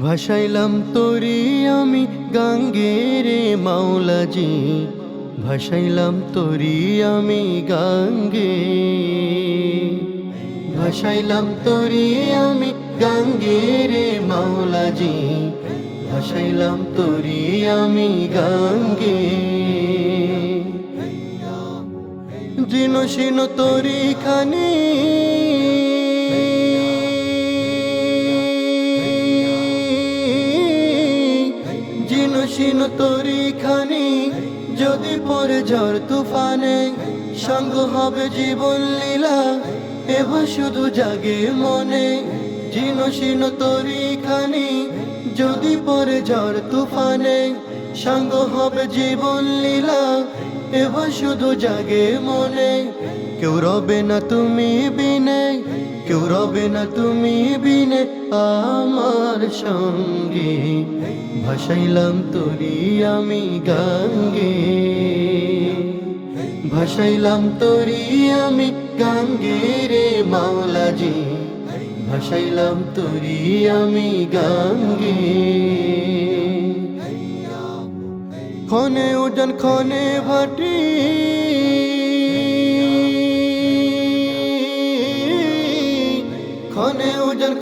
ভাসাইলাম তোরি আমি গাঙ্গে রে মাওলাজি। ভাসাইলাম তোরি আমি গাঙ্গে। ভাসাইলাম তোরি আমি গাঙ্গে রে মাওলাজি। ভাসাইলাম তোরি আমি গাঙ্গে। জিনো শিনো তোরি খানি জিনো শিনো তোরি খানি যদি পরে ঝড় তুফানে, সঙ্গ হবে জীবন লীলা, এবার শুধু জাগে মনে। জিনো শিনো তোরি খানি যদি পরে ঝড় তুফানে, সঙ্গ হবে জীবন লীলা, এবার শুধু জাগে মনে। কেউ রবে না তুমি বিনে কেউ রবে না তুমি বিনে আমার সঙ্গে। ভাসাইলাম তোরি আমি গাঙ্গে। ভাসাইলাম তোরি আমি গাঙ্গে রে মাওলাজি। ভাসাইলাম তোরি আমি গাঙ্গে। খনে উজন খনে ভাটি।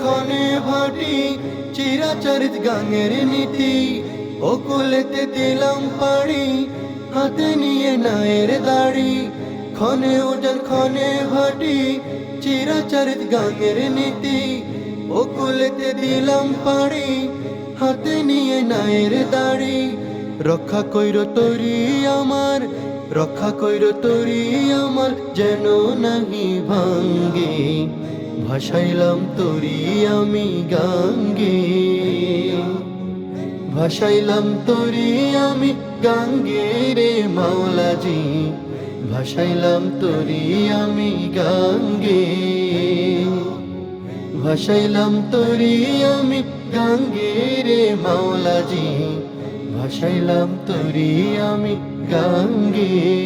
খনে ভাটি, চিরাচরিত গাঙের নীতি ও কোলেতে দিলাম পাড়ি, হাতে নিয়ে নায়ের দাড়ি খনে উজন খনে ভাটি, চিরাচরিত গাঙের নীতি ও কোলেতে দিলাম পাড়ি, হাতে নিয়ে নায়ের দাড়ি, রক্ষা কইর তরি আমার, রক্ষা কইর তরি আমার, যেন নাহি ভাঙ্গে। ভাসাইলাম তরি আমি গাঙ্গে। ভাসাইলাম তরি আমি গাঙ্গে রে মাওলাজি। ভাসাইলাম তরি আমি গাঙ্গে। ভাসাইলাম তরি আমি গাঙ্গে রে মাওলাজি। ভাসাইলাম তরি আমি গাঙ্গে।